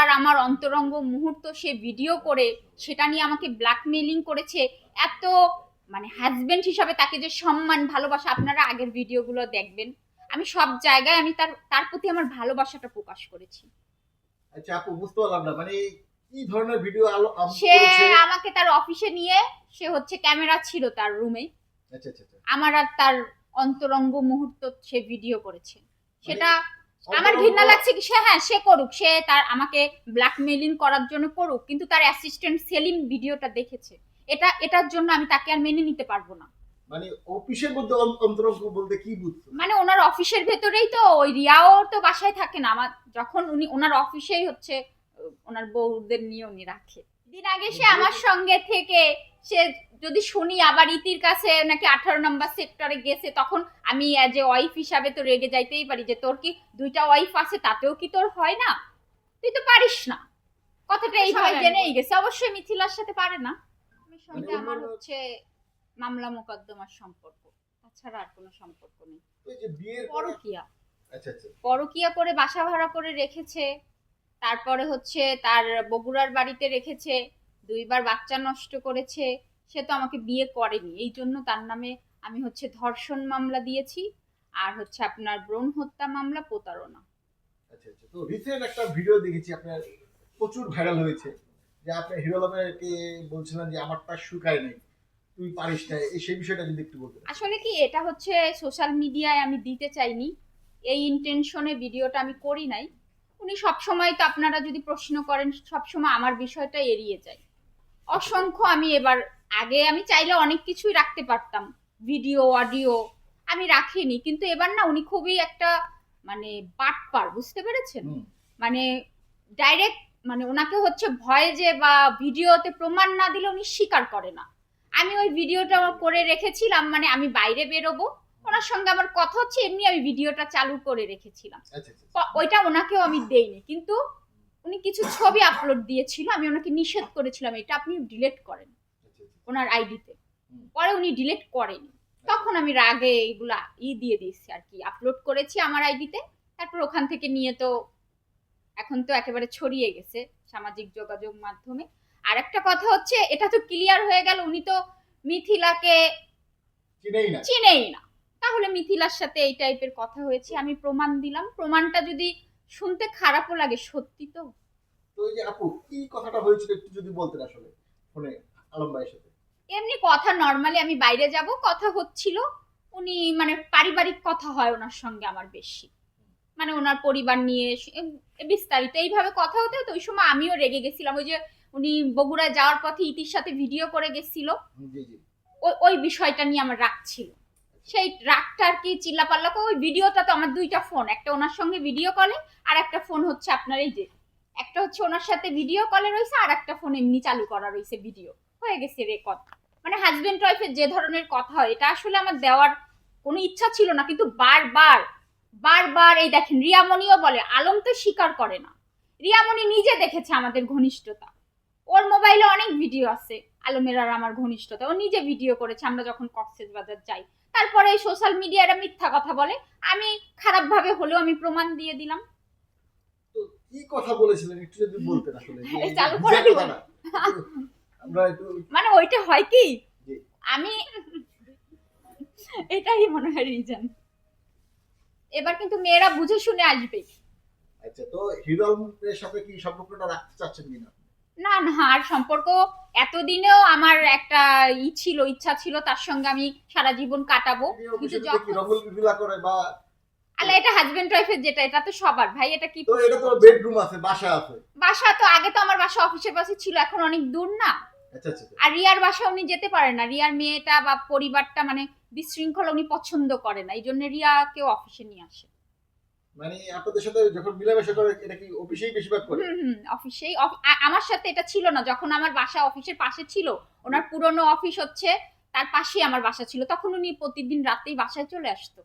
আর আমার অন্তরঙ্গ মুহূর্ত সে ভিডিও করে সেটা নিয়ে আমাকে ব্ল্যাকমেলিং করেছে এত মানে হাজবেন্ড হিসাবে তাকে যে সম্মান ভালোবাসা আপনারা আগের ভিডিওগুলো দেখবেন। আমি সব জায়গায় আমি তার তার প্রতি আমার ভালোবাসাটা প্রকাশ করেছি। আচ্ছা আপু বুঝতে পারলাম না মানে কি ধরনের ভিডিও আলো সে আমাকে তার অফিসে নিয়ে সে হচ্ছে ক্যামেরা ছিল তার রুমে আচ্ছা আচ্ছা আচ্ছা। আমার আর তার অন্তরঙ্গ মুহূর্ত সে ভিডিও করেছে। সেটা আমার ঘৃণা লাগছে কি? সে হ্যাঁ সে করুক সে তার আমাকে ব্ল্যাকমেলিং করার জন্য করুক কিন্তু তার অ্যাসিস্ট্যান্ট সেলিম ভিডিওটা দেখেছে। এটা এটার জন্য আমি তাকে আর মেনে নিতে পারব না। মানে অফিসের মধ্যে অন্তরঙ্গ বলতে কি বুঝছ? মানে ওনার অফিসের ভেতরেই তো ওই রিয়াও তো বাসায় থাকে না। আমার যখন উনি ওনার অফিসেই হচ্ছে ওনার বউদের নিয়ে উনি রাখে। দিন আগে সে আমার সঙ্গে থেকে সে যদি শুনি আবার ইতির কাছে নাকি আঠারো নম্বর সেক্টরে গেছে তখন আমি অ্যাজ এ ওয়াইফ হিসাবে তো রেগে যাইতেই পারি যে তোর কি দুইটা ওয়াইফ আছে তাতেও কি তোর হয় না? তুই তো পারিস না। কথাটা এইভাবে সবাই জেনেই গেছে। অবশ্যই মিথিলার সাথে পারে না। সঙ্গে মানে আমার হচ্ছে মামলা মোকদ্দমার সম্পর্ক। তাছাড়া আর কোনো সম্পর্ক নেই। পরকিয়া। আচ্ছা আচ্ছা। পরকিয়া করে বাসা ভাড়া করে রেখেছে। তারপরে হচ্ছে তার বগুড়ার বাড়িতে রেখেছে দুইবার বাচ্চা নষ্ট করেছে সে তো আমাকে বিয়ে করেনি। এই জন্য তার নামে আমি হচ্ছে ধর্ষণ মামলা দিয়েছি আর হচ্ছে আপনার ব্রণ হত্যা মামলা প্রতারণা। আচ্ছা আচ্ছা। তো রিসেন্ট একটা ভিডিও দেখেছি আপনার প্রচুর ভাইরাল হয়েছে। যে আপনি হিরো বলছিলেন যে আমারটা শুকায় নেই তুই পারিস না। এই সেই বিষয়টা যদি একটু বলতেন। আসলে কি এটা হচ্ছে সোশ্যাল মিডিয়ায় আমি দিতে চাইনি। এই ইন্টেনশনে ভিডিওটা আমি করি নাই। উনি সবসময় তো আপনারা যদি প্রশ্ন করেন সবসময় আমার বিষয়টা এড়িয়ে যায়। অসংখ্য আমি এবার আগে আমি চাইলে অনেক কিছুই রাখতে পারতাম। ভিডিও অডিও আমি রাখিনি কিন্তু এবার না উনি খুবই একটা মানে বাটপার বুঝতে পেরেছেন? মানে ডাইরেক্ট মানে ওনাকে হচ্ছে ভয় যে বা ভিডিওতে প্রমাণ না দিলে উনি স্বীকার করে না। আমি ওই ভিডিওটা করে রেখেছিলাম মানে আমি বাইরে বেরোবো ওনার সঙ্গে আমার কথা হচ্ছে এমনি আমি ভিডিওটা চালু করে রেখেছিলাম। আচ্ছা আচ্ছা প- ওইটা ওনাকেও আমি দেইনি কিন্তু উনি কিছু ছবি আপলোড দিয়েছিল আমি ওনাকে নিষেধ করেছিলাম এটা আপনি ডিলিট করেন আচ্ছা আচ্ছা। ওনার আইডিতে পরে উনি ডিলিট করেনি। তখন আমি রাগে এইগুলা ই দিয়ে দিয়েছি আর কি আপলোড করেছি আমার আইডিতে তারপর ওখান থেকে নিয়ে তো এখন তো একেবারে ছড়িয়ে গেছে সামাজিক যোগাযোগ মাধ্যমে। আর একটা কথা হচ্ছে এটা তো ক্লিয়ার হয়ে গেল উনি তো মিথিলাকে চিনেই না। তাহলে মিথিলার সাথে এই টাইপের কথা হয়েছে আমি প্রমাণ দিলাম। প্রমাণটা যদি শুনতে খারাপও লাগে সত্যি তো। তো এই যে আপু কি কথাটা হয়েছিল একটু যদি বলতেন আসলে ফোনে আলম ভাইয়ের সাথে? এমনি কথা নর্মালি আমি বাইরে যাব কথা হচ্ছিল উনি মানে পারিবারিক কথা হয় ওনার সঙ্গে আমার বেশি। মানে ওনার পরিবার নিয়ে বিস্তারিত এইভাবে কথা হতে হতো ওই সময় আমিও রেগে গেছিলাম। ওই যে উনি বগুড়ায় যাওয়ার পথে ইতির সাথে ভিডিও করে গেছিল। ওই ওই বিষয়টা নিয়ে আমার রাগ ছিল। সেই আর কি চিল্লাপাল্লা ওই ভিডিওটা তো আমার দুইটা ফোন, একটা ওনার সঙ্গে ভিডিও কলে আর একটা ফোন হচ্ছে আপনার এই যে, একটা হচ্ছে ওনার সাথে ভিডিও কলে রয়েছে আর একটা ফোন এমনি চালু করা রয়েছে ভিডিও হয়ে গেছে রেকর্ড মানে হাজবেন্ড ওয়াইফের যে ধরনের কথা হয়, এটা আসলে আমার দেওয়ার কোনো ইচ্ছা ছিল না, কিন্তু বারবার বারবার এই দেখেন, রিয়ামণিও বলে, আলম তো স্বীকার করে না। রিয়ামণি নিজে দেখেছে আমাদের ঘনিষ্ঠতা। ওর মোবাইলে অনেক ভিডিও আছে। আলমের আর আমার ঘনিষ্ঠতা ও নিজে ভিডিও করেছে আমরা যখন কক্সেস বাজার যাই। তারপরে এই সোশ্যাল মিডিয়াটা মিথ্যা কথা বলে আমি খারাপভাবে হলেও আমি প্রমাণ দিয়ে দিলাম। তো কি কথা বলেছিলেন? একটু যদি বলতেন আসলে চালু করে। দিবেন। আমরা একটু মানে ওইটা হয় কি? আমি এটাই মনে হয় রিজন এবার কিন্তু মেয়েরা বুঝে শুনে আসবে। আচ্ছা তো হিরো সাথে কি সম্পর্কটা রাখতে চাচ্ছেন কিনা? না না আর সম্পর্ক এতদিনেও আমার একটা ই ছিল ইচ্ছা ছিল তার সঙ্গে আমি সারা জীবন কাটাবো। কিন্তু যখন করে বা আল্লাহ এটা হাজবেন্ড ওয়াইফের যেটা এটা তো সবার। ভাই এটা কি তো এটা তো বেডরুম আছে বাসা আছে। বাসা তো আগে তো আমার বাসা অফিসের পাশে ছিল এখন অনেক দূর না। আচ্ছা আচ্ছা আচ্ছা। আর রিয়ার বাসা উনি যেতে পারেন না। রিয়ার মেয়েটা বা পরিবারটা মানে বিশৃঙ্খলা উনি পছন্দ করে না এই জন্য রিয়াকেও অফিসে নিয়ে আসে। মানে আপনাদের সাথে আমার সাথে এটা ছিল না। যখন আমার বাসা অফিসের পাশে ছিল, ওনার পুরনো অফিস হচ্ছে, তার পাশেই আমার বাসা ছিল। তখন উনি প্রতিদিন রাতেই বাসায় চলে আসতো।